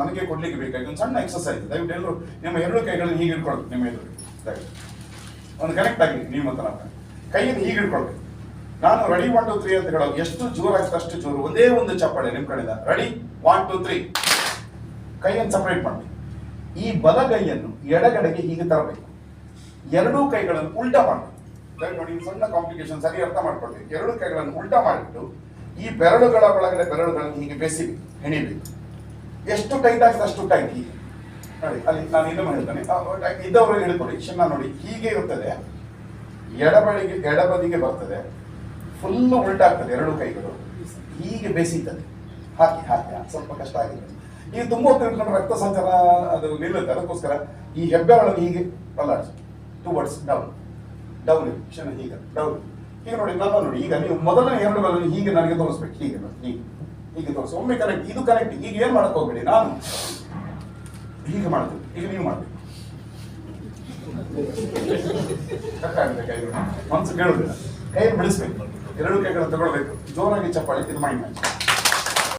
ನನಗೆ ಕೊಡ್ಲಿಕ್ಕೆ ಬೇಕಾಗಿ ಒಂದು ಸಣ್ಣ ಎಕ್ಸಸೈಸ್ ದಯವಿಟ್ಟು ಎಲ್ಲರೂ ನಿಮ್ಮ ಎರಡು ಕೈಗಳನ್ನು ಹೀಗೆ ಇಟ್ಕೊಳ್ಳಿ ನಿಮ್ಮ ಎದುರು. ಒಂದು ಕನೆಕ್ಟ್ ಆಗಿ ನೀವು ಮತ್ತು ನಾನು ಕೈಯನ್ನು ಹೀಗೆ ಇಟ್ಕೊಳ್ಬೇಕು ನಾನು ರೆಡಿ ಒನ್ ಟು ತ್ರೀ ಅಂತ ಹೇಳೋದು. ಎಷ್ಟು ಜೋರಾಗ್ತದೆ ಅಷ್ಟು ಜೋರು. ಒಂದೇ ಒಂದು ಚಪ್ಪಾಳೆ ನಿಮ್ಮ ಕಡೆಯಿಂದ. ರೆಡಿ ಒನ್ ಟು ತ್ರೀ ಕೈಯನ್ನು ಸಪರೇಟ್ ಮಾಡಿ ಈ ಬಲಗೈಯನ್ನು ಎಡಗಡೆಗೆ ಹೀಗೆ ತರಬೇಕು. ಎರಡೂ ಕೈಗಳನ್ನು ಉಲ್ಟಾ ಮಾಡಬೇಕು. ನೋಡಿ ಸಣ್ಣ ಕಾಂಪ್ಲಿಕೇಶನ್ ಸರಿ ಅರ್ಥ ಮಾಡ್ಕೊಳ್ಬೇಕು ಎರಡು ಕೈಗಳನ್ನು ಉಲ್ಟಾ ಮಾಡಿಬಿಟ್ಟು ಈ ಬೆರಳುಗಳ ಒಳಗಡೆ ಬೆರಳುಗಳನ್ನು ಹೀಗೆ ಬೆಸಿಬೇಕು, ಹೆಣಿಬೇಕು. ಎಷ್ಟು ಟೈಟ್ ಆಗ್ತದೆ ಅಷ್ಟು ಟೈಟ್ ಹೀಗೆ. ನೋಡಿ, ಅಲ್ಲಿ ನಾನು ಇನ್ನೊಮ್ಮೆ ಹೇಳ್ತೇನೆ. ಇದ್ದವರು ಹಿಡ್ಕೊಳ್ಳಿ, ಚಿನ್ನ ನೋಡಿ, ಹೀಗೆ ಇರ್ತದೆ ಎಡಬಳಿಗೆ, ಎಡಬದಿಗೆ ಬರ್ತದೆ. ಫುಲ್ ಉಲ್ಟಾಗ್ತದೆ ಎರಡು ಕೈಗಳು. ಹೀಗೆ ಬೇಸಿತದೆ ಹಾಕಿ ಹಾಕಿ. ಸ್ವಲ್ಪ ಕಷ್ಟ ಆಗಿದೆ. ಈಗ ತುಂಬ ಹೊತ್ತು ರಕ್ತ ಸಂಚಾರ ಅದು ನಿಲ್ಲುತ್ತೆ. ಅದಕ್ಕೋಸ್ಕರ ಈ ಹೆಬ್ಬೆರಳನ್ನು ಹೀಗೆ ಅಲ್ಲಾಡಿಸಿ ಟು ವರ್ಡ್ಸ್ ಡೌನ್ ಡೌನ್ ಕ್ಷಣ, ಹೀಗೆ. ಡೌನ್ ಈಗ ನೋಡಿ ನನ್ನ ನೋಡಿ. ಈಗ ನೀವು ಮೊದಲನೇ ಎರಡು ಬೆರಳನ್ನು ಹೀಗೆ ನನಗೆ ತೋರಿಸ್ಬೇಕು. ಹೀಗೆ ಹೀಗೆ. ಹೀಗೆ ತೋರಿಸಿ. ಒಮ್ಮೆ ಕರೆಕ್ಟ್, ಇದು ಕರೆಕ್ಟ್ ಈಗ ಏನು ಮಾಡಕ್ ಹೋಗ್ಬೇಡಿ. ನಾನು ಹೀಗೆ ಮಾಡ್ತೀನಿ. ಈಗ ನೀವು ಮಾಡಬೇಕು. ಮನ್ಸು ಕೇಳುದಿಲ್ಲ. ಕೈ ಬಿಡಿಸ್ಬೇಕು. ಎರಡು ಕೈಗಳನ್ನು ತಗೊಳ್ಬೇಕು. ಜೋರಾಗಿ ಚಪ್ಪಾಳಿ ಇದು ಮಾಡಿ ಮ್ಯಾಚ್